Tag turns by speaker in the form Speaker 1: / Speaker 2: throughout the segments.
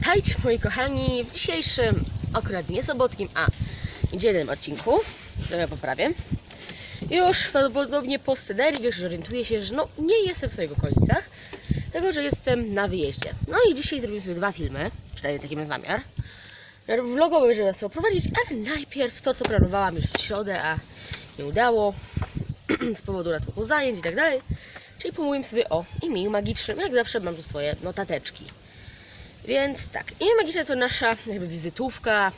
Speaker 1: Witajcie moi kochani w dzisiejszym, akurat nie sobotnim, a niedzielnym odcinku. Ja poprawię. Już prawdopodobnie po scenerii wiesz, że orientuję się, że no nie jestem w swoich okolicach, tego, że jestem na wyjeździe. No i dzisiaj zrobimy sobie dwa filmy, przynajmniej taki mam zamiar. Vlogowy, żeby was oprowadzić, ale najpierw to, co planowałam już w środę, a nie udało z powodu natłoku zajęć i tak dalej. Czyli pomówimy sobie o imieniu magicznym. Jak zawsze mam tu swoje notateczki. Więc tak, imię magiczne to nasza jakby wizytówka,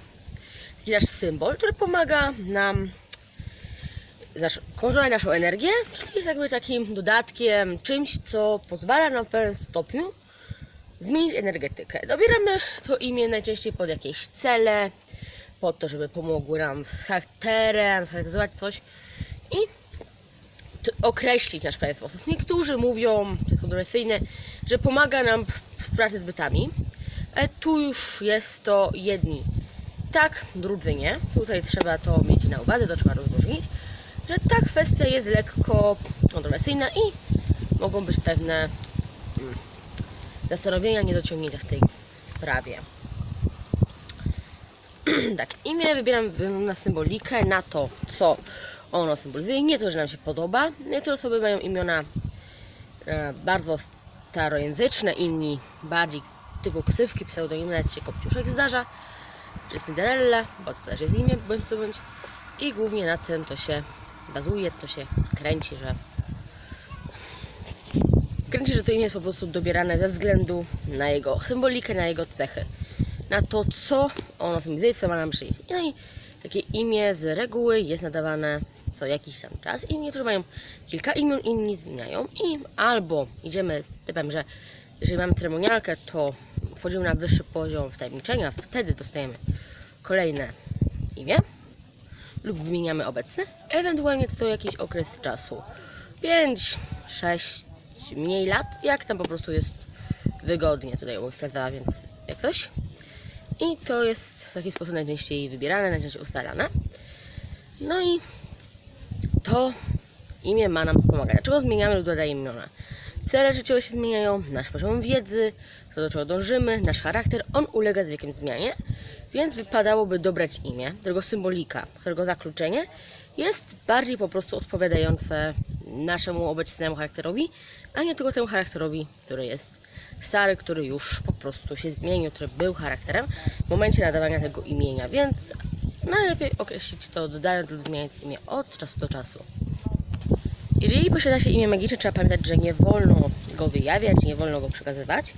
Speaker 1: taki nasz symbol, który pomaga nam znaczy, kontrolować naszą energię, czyli jest jakby takim dodatkiem, czymś, co pozwala nam w pewnym stopniu zmienić energetykę. Dobieramy to imię najczęściej pod jakieś cele, pod to, żeby pomogły nam z charakterem, scharakteryzować coś i określić nasz pewien sposób. Niektórzy mówią, to jest kontrowersyjne, że pomaga nam w pracy z bytami, tu już jest to jedni tak, drudzy nie. Tutaj trzeba to mieć na uwadze, to trzeba rozróżnić, że ta kwestia jest lekko kontrowersyjna i mogą być pewne zastanowienia, niedociągnięcia w tej sprawie. tak, imię wybieram na symbolikę, na to, co ono symbolizuje. Nie to, że nam się podoba. Niektóre osoby mają imiona e, bardzo starojęzyczne, inni bardziej typu ksywki, pseudonimy, nawet się Kopciuszek zdarza, czy Cinderella, bo to też jest imię, bądź co bądź. I głównie na tym to się bazuje, to się kręci, że kręci, że to imię jest po prostu dobierane ze względu na jego symbolikę, na jego cechy. Na to, co ono symbolizuje, co ma nam przynieść. No i takie imię z reguły jest nadawane co jakiś tam czas i niektórzy mają kilka imion, inni zmieniają i albo idziemy z typem, że jeżeli mamy ceremonialkę, to wchodzimy na wyższy poziom wtajemniczenia, wtedy dostajemy kolejne imię lub wymieniamy obecne, ewentualnie co jakiś okres czasu. 5, 6, mniej lat, jak tam po prostu jest wygodnie tutaj układała, więc jak coś. I to jest w taki sposób najczęściej wybierane, najczęściej ustalane. No i to imię ma nam wspomagać. Dlaczego zmieniamy lub dodajemy imiona? Cele życiowe się zmieniają, nasz poziom wiedzy, to do czego dążymy, nasz charakter, on ulega z wiekiem zmianie, więc wypadałoby dobrać imię, którego symbolika, którego zakluczenie jest bardziej po prostu odpowiadające naszemu obecnemu charakterowi, a nie tylko temu charakterowi, który jest stary, który już po prostu się zmienił, który był charakterem w momencie nadawania tego imienia, więc najlepiej określić to dodając lub zmieniając imię od czasu do czasu. Jeżeli posiada się imię magiczne, trzeba pamiętać, że nie wolno go wyjawiać, nie wolno go przekazywać,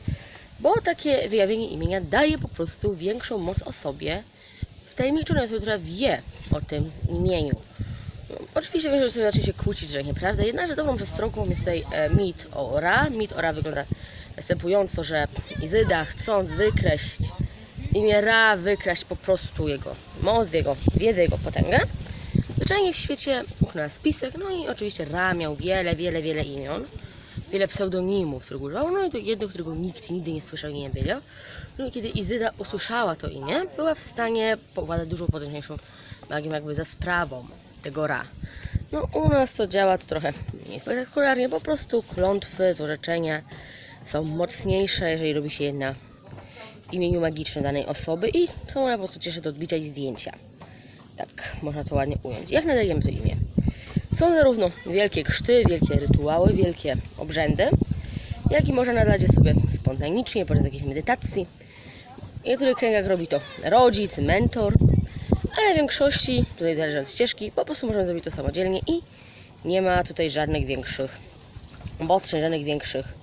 Speaker 1: bo takie wyjawienie imienia daje po prostu większą moc osobie wtajemniczonej osobie, która wie o tym imieniu. Oczywiście wiem, że to zacznie się kłócić, że nieprawda, jednakże dobrą przestronką jest tutaj e, mit o Ra. Mit o Ra wygląda następująco, że Izyda chcąc wykreślić imię Ra, wykreślić po prostu jego moc, jego wiedzę, jego potęgę, Zwyczajnie w świecie uknęła spisek, no i oczywiście Ra miał wiele, wiele, wiele imion, wiele pseudonimów, których używał, no i to jedno, którego nikt nigdy nie słyszał i nie wiedział. No i kiedy Izyda usłyszała to imię, była w stanie powładać dużo potężniejszą magią jakby za sprawą tego Ra. No u nas to działa to trochę spektakularnie, po prostu klątwy, złorzeczenia są mocniejsze, jeżeli robi się je na imieniu magicznym danej osoby i są one po prostu cieszy do odbicia i zdjęcia. Tak można to ładnie ująć. Jak nadajemy to imię? Są zarówno wielkie krzty, wielkie rytuały, wielkie obrzędy, jak i można nadać je sobie spontanicznie, podczas jakiejś medytacji. W niektórych kręgach robi to rodzic, mentor, ale w większości, tutaj zależy od ścieżki, po prostu możemy zrobić to samodzielnie i nie ma tutaj żadnych większych obostrzeń, żadnych większych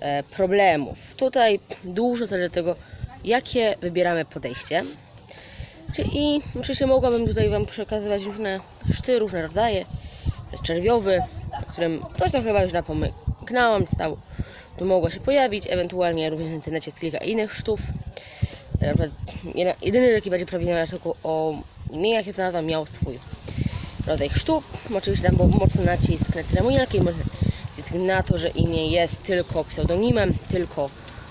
Speaker 1: e, problemów. Tutaj dużo zależy od tego, jakie wybieramy podejście. I oczywiście mogłabym tutaj Wam przekazywać różne chrzty, różne rodzaje. Jest czerwiowy, o którym ktoś tam chyba już napomyknęłam, stał, tu mogła się pojawić, ewentualnie również w internecie jest kilka innych jeden- jedyny taki bardziej prawidłowy artykuł o imieniach jest nazwa miał swój rodzaj chrztu. Oczywiście tam był mocny nacisk na ceremonialkę i mocny nacisk na to, że imię jest tylko pseudonimem, tylko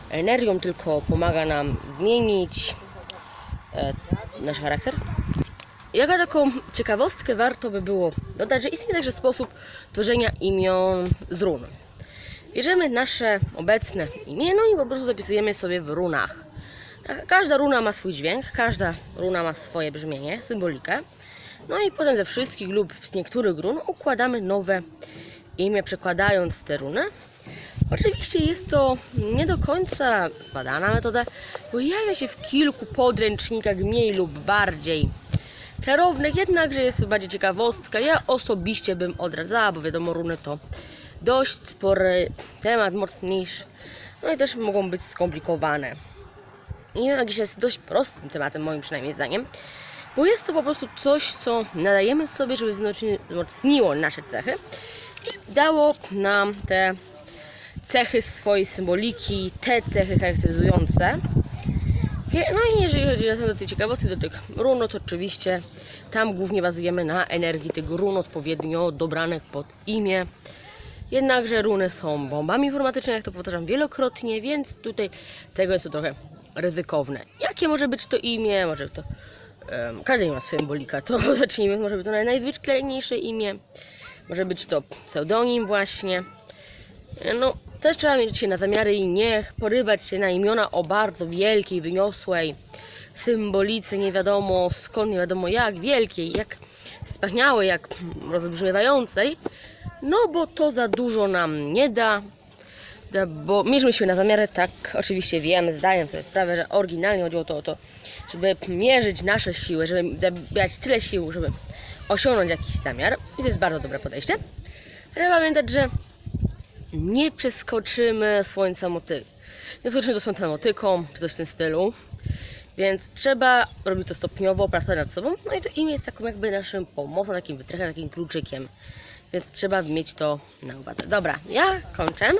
Speaker 1: energią, tylko pomaga nam zmienić e, nasz charakter. Jako taką ciekawostkę warto by było dodać, że istnieje także sposób tworzenia imion z run. Bierzemy nasze obecne imię, no i po prostu zapisujemy sobie w runach. Każda runa ma swój dźwięk, każda runa ma swoje brzmienie, symbolikę. No i potem ze wszystkich lub z niektórych run układamy nowe imię, przekładając te runy. Oczywiście jest to nie do końca zbadana metoda. Pojawia się w kilku podręcznikach mniej lub bardziej klarownych, jednakże jest bardziej ciekawostka. Ja osobiście bym odradzała, bo wiadomo, runy to dość spory temat, mocniejszy. No i też mogą być skomplikowane. I jakiś jest dość prostym tematem, moim przynajmniej zdaniem, bo jest to po prostu coś, co nadajemy sobie, żeby wzmocni- wzmocniło nasze cechy i dało nam te cechy swojej symboliki, te cechy charakteryzujące. No i jeżeli chodzi o te ciekawostki do tych run, no to oczywiście tam głównie bazujemy na energii tych run odpowiednio dobranych pod imię. Jednakże runy są bombami informatycznymi, jak to powtarzam wielokrotnie, więc tutaj tego jest to trochę ryzykowne. Jakie może być to imię? Może to. Um, każdy ma symbolika. To zacznijmy, może być to naj- najzwyczajniejsze imię. Może być to pseudonim właśnie. No, też trzeba mieć się na zamiary i nie porywać się na imiona o bardzo wielkiej, wyniosłej symbolice, nie wiadomo skąd, nie wiadomo jak wielkiej, jak wspaniałej, jak rozbrzmiewającej, no bo to za dużo nam nie da, bo mierzmy się na zamiary, tak oczywiście wiemy, zdaję sobie sprawę, że oryginalnie chodziło to o to, żeby mierzyć nasze siły, żeby dać tyle sił, żeby osiągnąć jakiś zamiar. I to jest bardzo dobre podejście. Trzeba pamiętać, że nie przeskoczymy słońca motyką. Nie skoczymy do słońca motyką, czy coś w tym stylu. Więc trzeba robić to stopniowo, pracować nad sobą. No i to imię jest taką jakby naszym pomocą, takim wytrychem, takim kluczykiem. Więc trzeba mieć to na uwadze. Dobra, ja kończę.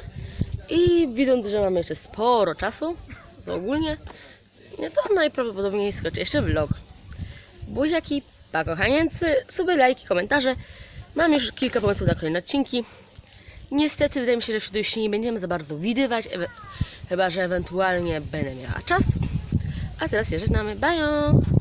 Speaker 1: I widząc, że mamy jeszcze sporo czasu, to ogólnie, no to najprawdopodobniej skoczy jeszcze vlog. Buziaki, pa kochanięcy, suby, lajki, komentarze. Mam już kilka pomysłów na kolejne odcinki. Niestety wydaje mi się, że wtedy już się nie będziemy za bardzo widywać, chyba że ewentualnie będę miała czas. A teraz się żegnamy. Bye!